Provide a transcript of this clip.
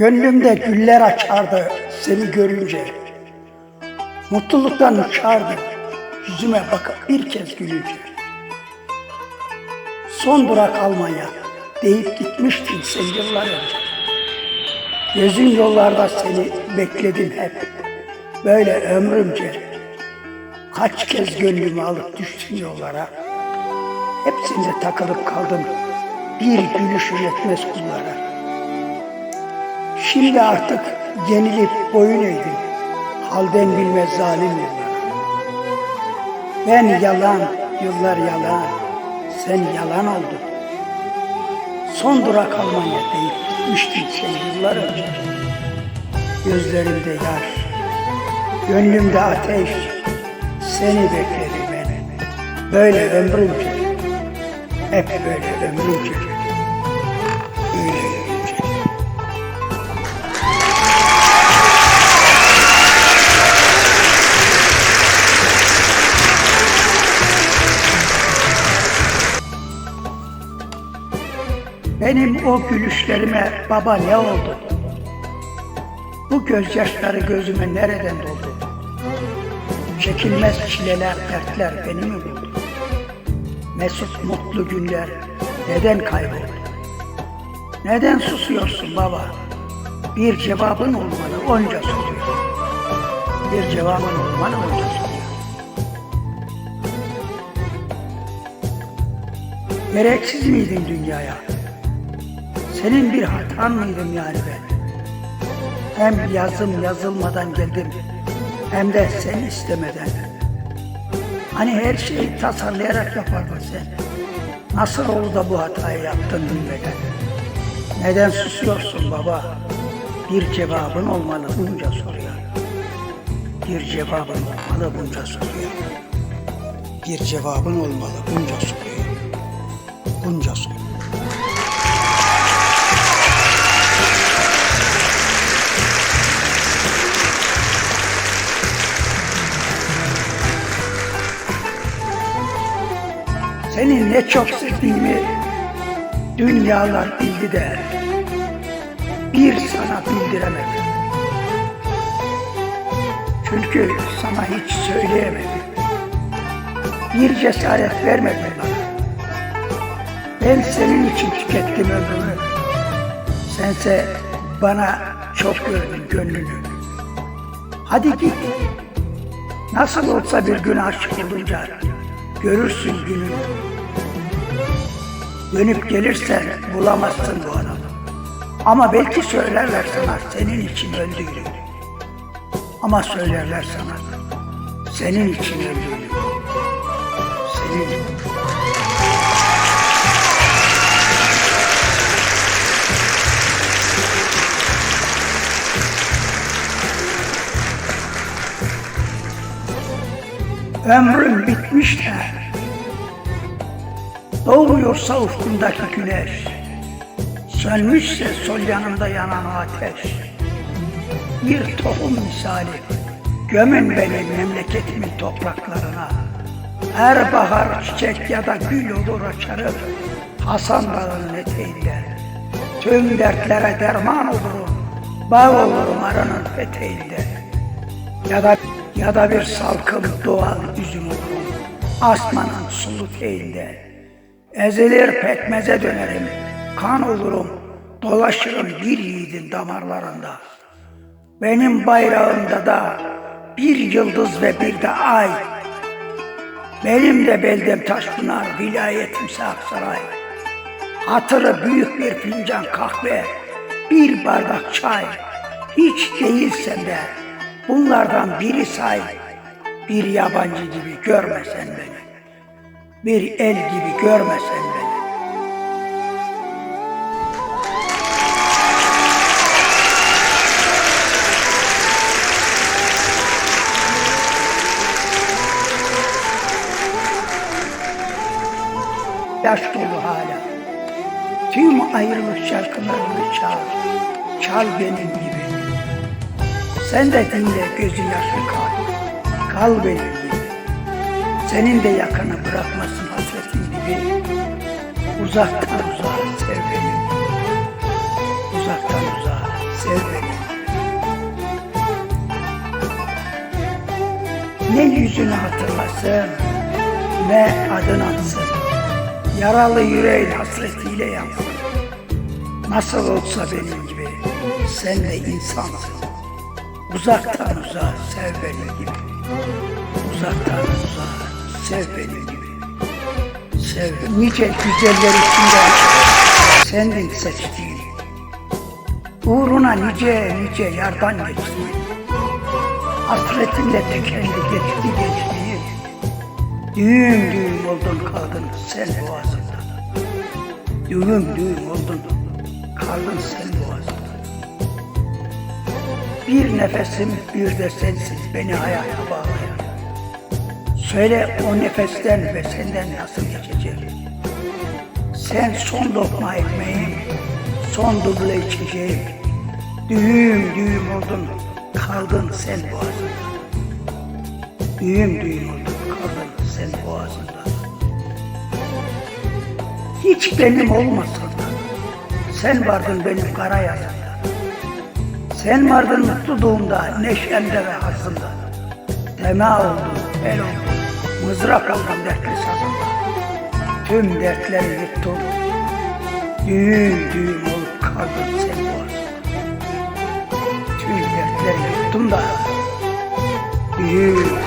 Gönlümde güller açardı seni görünce. Mutluluktan uçardı yüzüme bakıp bir kez gülünce. Son durak Almanya deyip gitmiştin sen yıllar önce. Gözün yollarda seni bekledim hep. Böyle ömrümce. Kaç kez gönlümü alıp düştün yollara. Hepsinde takılıp kaldım. Bir gülüşün yetmez kullara. Şimdi artık yenilip boyun eğdim. Halden bilmez zalim yıllara. Ben yalan, yıllar yalan. Sen yalan oldun. Son durak Almanya deyip gitmiştin sen yıllar önce. Gözlerimde yaş, gönlümde ateş. Seni bekledim ben. Böyle ömrümce. Hep böyle ömrümce. Öyle Benim o gülüşlerime baba ne oldu? Bu gözyaşları gözüme nereden doldu? Çekilmez çileler, dertler beni mi buldu? Mesut mutlu günler neden kayboldu? Neden susuyorsun baba? Bir cevabın olmalı onca soruyor. Bir cevabın olmalı onca soruyor. Gereksiz miydin dünyaya? Senin bir hatan mıydım yani ben? Hem yazım yazılmadan geldim hem de sen istemeden. Hani her şeyi tasarlayarak yapardın sen. Nasıl oldu da bu hatayı yaptın bilmeden? Neden susuyorsun baba? Bir cevabın olmalı bunca soruya. Bir cevabın olmalı bunca soruya. Bir cevabın olmalı bunca soruya. Bunca soruya. Seni ne çok sevdiğimi dünyalar bildi de bir sana bildiremedim. Çünkü sana hiç söyleyemedim. Bir cesaret vermedin bana. Ben senin için tükettim ömrümü. Sense bana çok gördün gönlünü. Hadi git. Nasıl olsa bir gün aşık olunca görürsün gününü. Dönüp gelirsen bulamazsın bu adamı. Ama belki söylerler sana senin için öldüğünü. Ama söylerler sana senin için öldüğünü. Senin Ömrüm bitmiş de Doğmuyorsa ufkundaki güneş Sönmüşse sol yanımda yanan ateş. Bir tohum misali Gömün beni memleketimin topraklarına. Her bahar çiçek ya da gül olur açarım Hasan Dağı'nın eteğinde. Tüm dertlere derman olurum Bağ olurum aranın eteğinde. Ya da ya da bir salkım doğal üzüm olurum asmanın sulu teyinde. Ezilir pekmeze dönerim, kan olurum, dolaşırım bir yiğidin damarlarında. Benim bayrağımda da bir yıldız ve bir de ay. Benim de beldem Taşpınar, vilayetimse Aksaray. Hatırı büyük bir fincan kahve, bir bardak çay. Hiç değilsen de bunlardan biri say. Bir yabancı gibi görmesen beni. Bir el gibi görmesen beni. Yaş dolu hala. Tüm ayrılık şarkılarını çal. Çal benim gibi. Sen de dinle gözü yaşlı kal. Kal benim gibi. Senin de yakını bırakmasın hasretin gibi. Uzaktan uzağa sev beni. Uzaktan uzağa sev beni. Ne yüzünü hatırlasın, ne adın atsın. Yaralı yüreğin hasretiyle yansın. Nasıl olsa benim gibi, sen de insansın. Uzaktan uzağa sev beni gibi. Uzaktan uzağa sev beni gibi. Sev. Nice güzeller içinde sendin seçtiğim. Uğruna nice nice yardan geçtim. Hasretinle tekelli geçti geçti. Düğüm düğüm oldun kaldın sen boğazımda. Düğüm düğüm oldun kaldın sen boğazımda. Bir nefesim bir de sensiz beni hayata bağlayan. Söyle o nefesten ve senden nasıl geçecek? Sen son lokma ekmeğim, son duble içeceğim. Düğüm düğüm oldun, kaldın sen boğazımda. Düğüm düğüm oldun, kaldın sen boğazımda. Hiç benim olmasan da, sen vardın benim kara yazımda. Sen vardın mutluluğumda, neşemde ve hazımda. Dema oldun, el oldun, mızrak oldun dertli sazımda. Tüm dertleri yuttun, düğüm düğüm olup kaldın sen boğazımda. Tüm dertleri yuttum da, düğüm